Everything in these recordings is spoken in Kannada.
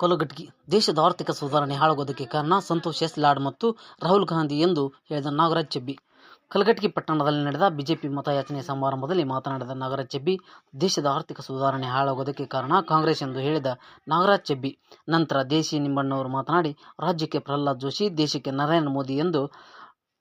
ಕಲಘಟಗಿ ದೇಶದ ಆರ್ಥಿಕ ಸುಧಾರಣೆ ಹಾಳಾಗೋದಕ್ಕೆ ಕಾರಣ ಸಂತೋಷ್ ಎಸ್ ಲಾಡ್ ಮತ್ತು ರಾಹುಲ್ ಗಾಂಧಿ ಎಂದು ಹೇಳಿದ ನಾಗರಾಜ್ ಚೆಬ್ಬಿ. ಕಲಘಟಗಿ ಪಟ್ಟಣದಲ್ಲಿ ನಡೆದ ಬಿಜೆಪಿ ಮತಯಾಚನೆ ಸಮಾರಂಭದಲ್ಲಿ ಮಾತನಾಡಿದ ನಾಗರಾಜ್ ಚೆಬ್ಬಿ, ದೇಶದ ಆರ್ಥಿಕ ಸುಧಾರಣೆ ಹಾಳಾಗೋದಕ್ಕೆ ಕಾರಣ ಕಾಂಗ್ರೆಸ್ ಎಂದು ಹೇಳಿದ ನಾಗರಾಜ್ ಚೆಬ್ಬಿ. ನಂತರ ದೇಶಿ ನಿಂಬಣ್ಣವರು ಮಾತನಾಡಿ, ರಾಜ್ಯಕ್ಕೆ ಪ್ರಹ್ಲಾದ್ ಜೋಶಿ, ದೇಶಕ್ಕೆ ನರೇಂದ್ರ ಮೋದಿ ಎಂದು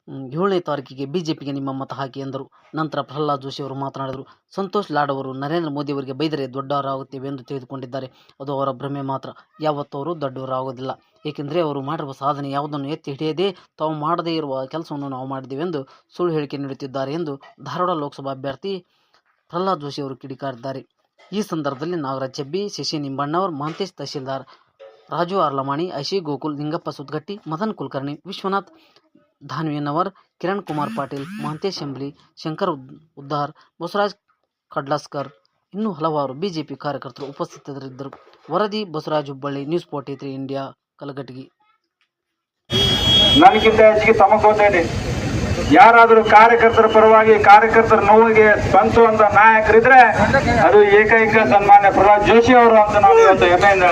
ಏಳನೇ ತಾರೀಕಿಗೆ ಬಿಜೆಪಿಗೆ ನಿಮ್ಮ ಮತ ಹಾಕಿ ಎಂದರು ನಂತರ ಪ್ರಹ್ಲಾದ್ ಜೋಶಿ ಅವರು ಮಾತನಾಡಿದರು, ಸಂತೋಷ್ ಲಾಡ್ ಅವರು ನರೇಂದ್ರ ಮೋದಿ ಅವರಿಗೆ ಬೈದರೆ ದೊಡ್ಡವರಾಗುತ್ತೇವೆ ಎಂದು ತಿಳಿದುಕೊಂಡಿದ್ದಾರೆ. ಅದು ಅವರ ಭ್ರಮೆ ಮಾತ್ರ. ಯಾವತ್ತೂ ಅವರು ದೊಡ್ಡವರಾಗೋದಿಲ್ಲ ಏಕೆಂದರೆ ಅವರು ಮಾಡಿರುವ ಸಾಧನೆ ಯಾವುದನ್ನು ಎತ್ತಿ ಹಿಡಿಯದೇ ತಾವು ಮಾಡದೇ ಇರುವ ಕೆಲಸವನ್ನು ನಾವು ಮಾಡಿದ್ದೇವೆ ಎಂದು ಸುಳ್ಳು ಹೇಳಿಕೆ ನೀಡುತ್ತಿದ್ದಾರೆ ಎಂದು ಧಾರವಾಡ ಲೋಕಸಭಾ ಅಭ್ಯರ್ಥಿ ಪ್ರಹ್ಲಾದ್ ಜೋಶಿ ಅವರು ಕಿಡಿಕಾರಿದ್ದಾರೆ. ಈ ಸಂದರ್ಭದಲ್ಲಿ ನಾಗರಾಜ್ ಚೆಬ್ಬಿ, ಶಶಿ ನಿಂಬಣ್ಣವರ್ ಮಹಂತೇಶ್ ತಹಶೀಲ್ದಾರ್, ರಾಜು ಅರ್ಲಮಾಣಿ ಐಶಿ ಗೋಕುಲ್, ನಿಂಗಪ್ಪ ಸುದ್ಗಟ್ಟಿ, ಮದನ್ ಕುಲಕರ್ಣಿ, ವಿಶ್ವನಾಥ್ ಧಾನ್ವಿನವರ್ ಕಿರಣ್ ಕುಮಾರ್ ಪಾಟೀಲ್, ಮಹಂತೇಶ್ ಎಂಬ್ಲಿ, ಶಂಕರ್ ಉದ್- ಉದ್ದಾರ್, ಬಸವರಾಜ್ ಕಡ್ಲಾಸ್ಕರ್ ಇನ್ನೂ ಹಲವಾರು ಬಿಜೆಪಿ ಕಾರ್ಯಕರ್ತರು ಉಪಸ್ಥಿತರಿದ್ದರು. ವರದಿ, Basavaraj Hubballi, news forty three India, Kalghatgi. ನನಗಿಂತ ಹೆಚ್ಚಿಗೆ ಇದೆ. ಯಾರಾದರೂ ಕಾರ್ಯಕರ್ತರ ಪರವಾಗಿ ಕಾರ್ಯಕರ್ತರ ನೋವಿಗೆ ಸ್ಪಂದಿಸುವಂತ ನಾಯಕರಿದ್ರೆ ಅದು ಏಕೈಕ ಸನ್ಮಾನ್ಯ ಪ್ರಹ್ಲಾದ್ ಜೋಶಿ ಅವರು ಅಂತ ನಾವು ಇವತ್ತು ಹೆಮ್ಮೆಯಿಂದ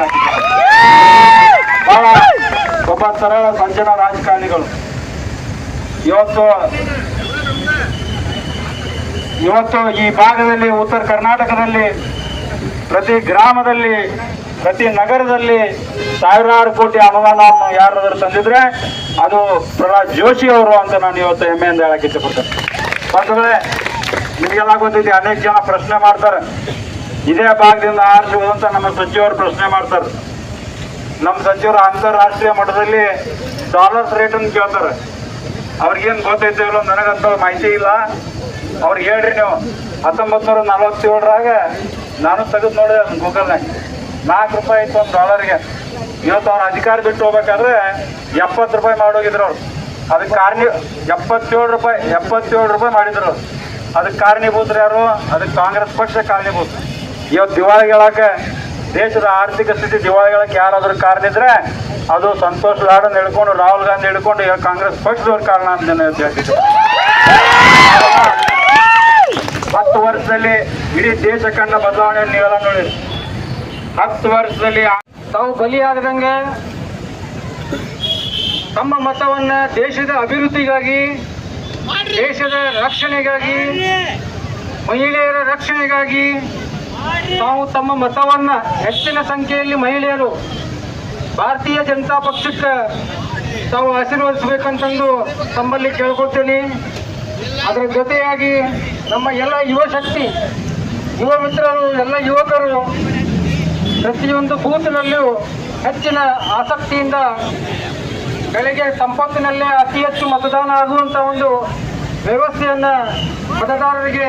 ಒಬ್ಬ ಸರಳ, ಸಜ್ಜನ ರಾಜಕಾರಣಿಗಳು. ಇವತ್ತು ಇವತ್ತು ಈ ಭಾಗದಲ್ಲಿ ಉತ್ತರ ಕರ್ನಾಟಕದಲ್ಲಿ ಪ್ರತಿ ಗ್ರಾಮದಲ್ಲಿ, ಪ್ರತಿ ನಗರದಲ್ಲಿ ಸಾವಿರಾರು ಕೋಟಿ ಅನುದಾನವನ್ನು ಯಾರಾದರೂ ತಂದಿದ್ರೆ ಅದು ಪ್ರಹ್ಲಾದ್ ಜೋಶಿ ಅವರು ಅಂತ ನಾನು ಇವತ್ತು ಹೆಮ್ಮೆಯಿಂದ ಹೇಳಕ್ ಇಷ್ಟಪಡ್ತೇನೆ. ಬಂಧುಗಳೇ, ನಿಮಗೆಲ್ಲ ಗೊತ್ತಿದೆ ಅನೇಕ ಜನ ಪ್ರಶ್ನೆ ಮಾಡ್ತಾರೆ. ಇದೇ ಭಾಗದಿಂದ ಆರಿಸುವುದು ಅಂತ ನಮ್ಮ ಸಚಿವರು ಪ್ರಶ್ನೆ ಮಾಡ್ತಾರೆ. ನಮ್ಮ ಸಚಿವರು ಅಂತಾರಾಷ್ಟ್ರೀಯ ಮಟ್ಟದಲ್ಲಿ ಡಾಲರ್ಸ್ ರೇಟ್ ಅನ್ನು ಕೇಳ್ತಾರೆ. ಅವ್ರಿಗೇನು ಗೊತ್ತೈತೆ ನನಗಂತ ಮಾಹಿತಿ ಇಲ್ಲ. ಅವ್ರಿಗೆ ಹೇಳ್ರಿ ನೀವು. ಹತ್ತೊಂಬತ್ತು ನೂರ ನಲ್ವತ್ತೇಳರಾಗ ನಾನು ತೆಗೆದು ನೋಡಿದೆ ಗೂಗಲ್ನಾಗ ನಾಲ್ಕು ರೂಪಾಯಿ ಇತ್ತು ಒಂದು ಡಾಲರ್ಗೆ ಇವತ್ತು ಅವ್ರ ಅಧಿಕಾರ ಬಿಟ್ಟು ಹೋಗ್ಬೇಕಾದ್ರೆ ಎಪ್ಪತ್ತು ರೂಪಾಯಿ ಮಾಡೋಗಿದ್ರು ಅವ್ರು. ಅದಕ್ಕೆ ಕಾರಣ, ಎಪ್ಪತ್ತೇಳು ರೂಪಾಯಿ ಎಪ್ಪತ್ತೇಳು ರೂಪಾಯಿ ಮಾಡಿದ್ರು ಅದಕ್ಕೆ ಕಾರಣೀಭೂತರು ಯಾರು? ಅದಕ್ಕೆ ಕಾಂಗ್ರೆಸ್ ಪಕ್ಷ ಕಾರಣೀಭೂತ ಇವತ್ತು ದಿವಾಳಿಗಳಕ್ಕೆ ದೇಶದ ಆರ್ಥಿಕ ಸ್ಥಿತಿ ದಿವಾಳಿಗಳಕ್ಕೆ ಯಾರಾದ್ರೂ ಕಾರಣ ಇದ್ರೆ ಅದು ಸಂತೋಷ್ ಲಾಡನ್ ಹೇಳ್ಕೊಂಡು ರಾಹುಲ್ ಗಾಂಧಿ ಹೇಳ್ಕೊಂಡು ಈಗ ಕಾಂಗ್ರೆಸ್ ಪಕ್ಷದವ್ರ ಕಾರಣ ಅಂತ ಹೇಳ್ತಿದ್ದೆ ಹತ್ತು ವರ್ಷದಲ್ಲಿ ಇಡೀ ದೇಶ ಕಂಡ ಬದಲಾವಣೆ ನೀವೆಲ್ಲ ನೋಡಿ. ಹತ್ತು ವರ್ಷದಲ್ಲಿ ತಾವು ಬಲಿಯಾಗದಂಗೆ ತಮ್ಮ ಮತವನ್ನ ದೇಶದ ಅಭಿವೃದ್ಧಿಗಾಗಿ, ದೇಶದ ರಕ್ಷಣೆಗಾಗಿ, ಮಹಿಳೆಯರ ರಕ್ಷಣೆಗಾಗಿ ತಾವು ತಮ್ಮ ಮತವನ್ನ ಹೆಚ್ಚಿನ ಸಂಖ್ಯೆಯಲ್ಲಿ ಮಹಿಳೆಯರು ಭಾರತೀಯ ಜನತಾ ಪಕ್ಷಕ್ಕೆ ತಾವು ಆಶೀರ್ವದಿಸಬೇಕಂತಂದು ತಮ್ಮಲ್ಲಿ ಕೇಳ್ಕೊಳ್ತೇನೆ. ಅದರ ಜೊತೆಯಾಗಿ ನಮ್ಮ ಎಲ್ಲ ಯುವ ಶಕ್ತಿ, ಯುವ ಮಿತ್ರರು, ಎಲ್ಲ ಯುವಕರು ಪ್ರತಿಯೊಂದು ಬೂತ್ನಲ್ಲೂ ಹೆಚ್ಚಿನ ಆಸಕ್ತಿಯಿಂದ ಬೆಳಗ್ಗೆ ಸಂಪತ್ತಿನಲ್ಲೇ ಅತಿ ಹೆಚ್ಚು ಮತದಾನ ಆಗುವಂಥ ಒಂದು ವ್ಯವಸ್ಥೆಯನ್ನ ಮತದಾರರಿಗೆ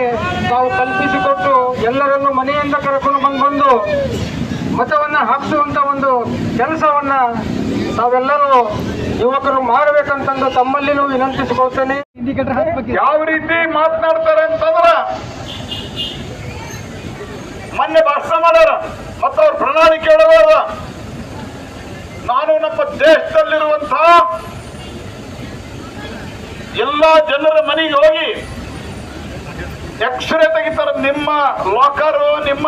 ತಾವು ಕಲ್ಪಿಸಿಕೊಟ್ಟು ಎಲ್ಲರನ್ನು ಮನೆಯಿಂದ ಕರ್ಕೊಂಡು ಬಂದು ಬಂದು ಮತವನ್ನ ಹಾಕಿಸುವಂತ ಒಂದು ಕೆಲಸವನ್ನ ತಾವೆಲ್ಲರೂ ಯುವಕರು ಮಾಡಬೇಕಂತಂದು ತಮ್ಮಲ್ಲಿನೂ ವಿನಂತಿಸಿಕೊಳ್ತೇನೆ. ಯಾವ ರೀತಿ ಮಾತನಾಡ್ತಾರೆ ಅಂತಂದ್ರ, ಮೊನ್ನೆ ಭಾಷಣ ಮಾಡ್ಯಾರ, ಮತ್ತು ಅವ್ರ ಪ್ರಣಾಳಿಕೆ ಹೇಳುವಾಗ ನಾನು ನಮ್ಮ ದೇಶದಲ್ಲಿರುವಂತಹ ಎಲ್ಲಾ ಜನರ ಮನೆಗೆ ಹೋಗಿ ಎಕ್ಸ್ರೇ ತೆಗಿತಾರ. ನಿಮ್ಮ ಲಾಕರು ನಿಮ್ಮ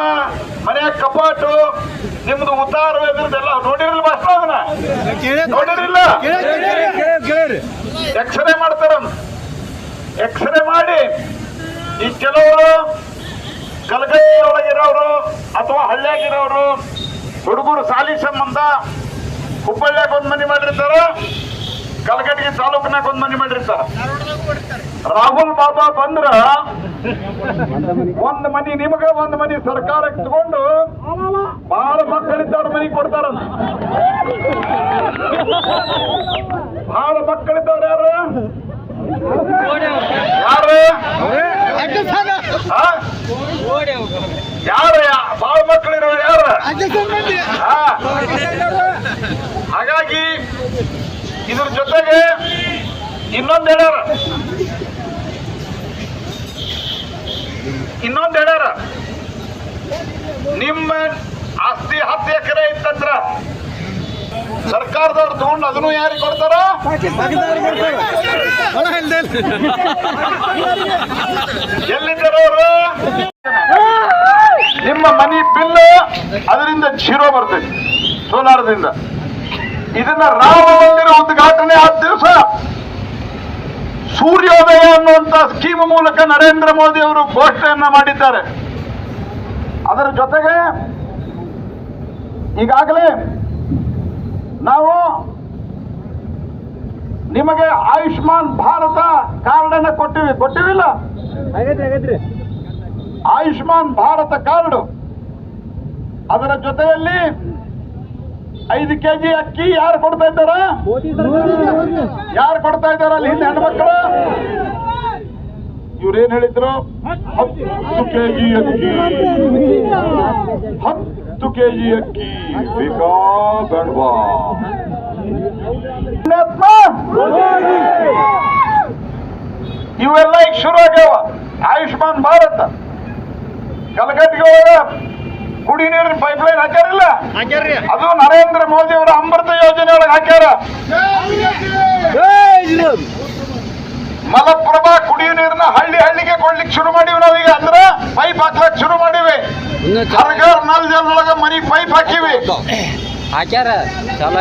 ಮನೆಯ ಕಪಾಟು, ನಿಮ್ದು ಉತ್ತಾರ ಇದ್ರದ್ದೆಲ್ಲ ನೋಡಿರಲಿಲ್ಲ ಭಾಷಣ ಅದನ್ನ? ಎಕ್ಸ್ರೇ ಮಾಡ್ತಾರ ಎಕ್ಸ್ರೇ ಮಾಡಿ. ಈ ಕೆಲವರು ಕಲಗಟ್ಟಿ ಒಳಗಿರೋರು ಅಥವಾ ಹಳ್ಳಿಯಾಗಿರೋರು ಹುಡುಗರು ಸಾಲಿ ಸಂಬಂಧ ಹುಬ್ಬಳ್ಳಿಯಾಗ ಒಂದು ಮನೆ ಮಾಡಿರ್ತಾರ ಕಲಗಟ್ಟಿಗೆ ತಾಲೂಕಿನಾಗ ಒಂದ್ ಮನಿ ಸರ್. ರಾಹುಲ್ ಬಾಬಾ ಬಂದ್ರ ಒಂದ್ ಮನಿ, ನಿಮಗ ಒಂದ್ ಮನಿ ಸರ್ಕಾರಕ್ಕೆ ತಗೊಂಡು ಬಹಳ ಮಕ್ಕಳಿದ್ದವ್ರ ಮನಿ ಕೊಡ್ತಾರ ಬಹಳ ಇದ್ರ ಜೊತೆಗೆ ಇನ್ನೊಂದು ಹೇಳ್ಯಾರ ಇನ್ನೊಂದು ಹೇಳ್ಯಾರ ನಿಮ್ಮ ಆಸ್ತಿ, ಹತ್ತು, ಎಕರೆ ಇತ್ತಂದ್ರ ಸರ್ಕಾರದವ್ರು ತಗೊಂಡು ಅದನ್ನು ಯಾರಿಗೆ ಕೊಡ್ತಾರ? ಎಲ್ಲಿದ್ದಾರೆ ನಿಮ್ಮ ಮನಿ ಬಿಲ್ ಅದರಿಂದ ಜೀರೋ ಬರ್ತೈತಿ ಸೋಲಾರದಿಂದ. ಇದನ್ನ ರಾಮ ಮಂದಿರ ಉದ್ಘಾಟನೆ ಆದ ದಿವಸ ಸೂರ್ಯೋದಯ ಅನ್ನುವಂತ ಸ್ಕೀಮ್ ಮೂಲಕ ನರೇಂದ್ರ ಮೋದಿ ಅವರು ಘೋಷಣೆಯನ್ನ ಮಾಡಿದ್ದಾರೆ. ಅದರ ಜೊತೆಗೆ ಈಗಾಗಲೇ ನಾವು ನಿಮಗೆ ಆಯುಷ್ಮಾನ್ ಭಾರತ ಕಾರ್ಡ್ ಅನ್ನ ಕೊಟ್ಟಿವಿ. ಕೊಟ್ಟಿವಿಲ್ಲ? ಆಯುಷ್ಮಾನ್ ಭಾರತ ಕಾರ್ಡ್. ಅದರ ಜೊತೆಯಲ್ಲಿ ಐದು ಕೆಜಿ ಅಕ್ಕಿ ಯಾರು ಕೊಡ್ತಾ ಇದ್ದಾರ? ಯಾರು ಕೊಡ್ತಾ ಇದ್ದಾರ ಅಲ್ಲಿ ಹಿಂದೆ ಹೆಣ್ಮಕ್ಳು? ಇವ್ರೇನ್ ಹೇಳಿದ್ರು? ಹತ್ತು ಕೆಜಿ ಅಕ್ಕಿ. ಹತ್ತು ಕೆಜಿ ಅಕ್ಕಿ. ಬೇಕಾ ಬೇಡವಾ? ಇವೆಲ್ಲ ಈಗ ಶುರು ಆಗ್ಯಾವ. ಆಯುಷ್ಮಾನ್ ಭಾರತ. ಕಲಗಟ್ಟಿಗೆ ಕುಡಿ ನೀರಿನ ಪೈಪ್ಲೈನ್ ಹಾಕ್ಯಾರಿಲ್ಲ? ಅದು ನರೇಂದ್ರ ಮೋದಿ ಅವರ ಅಮೃತ ಯೋಜನೆ ಒಳಗೆ ಹಾಕ್ಯಾರ. ಮಲಪ್ರಭಾ ಕುಡಿಯೋ ನೀರನ್ನ ಹಳ್ಳಿ ಹಳ್ಳಿಗೆ ಕೊಡ್ಲಿಕ್ಕೆ ಶುರು ಮಾಡಿವಿ ನಾವೀಗ. ಅಂದ್ರ ಪೈಪ್ ಹಾಕ್ಲಕ್ ಶುರು ಮಾಡಿವಿ. ಸರ್ಕಾರ ನಲ್ ಜಲ್ ಒಳಗ ಮನಿ ಪೈಪ್ ಹಾಕಿವಿ. ಹಾಕ್ಯಾರ ಚಾಲು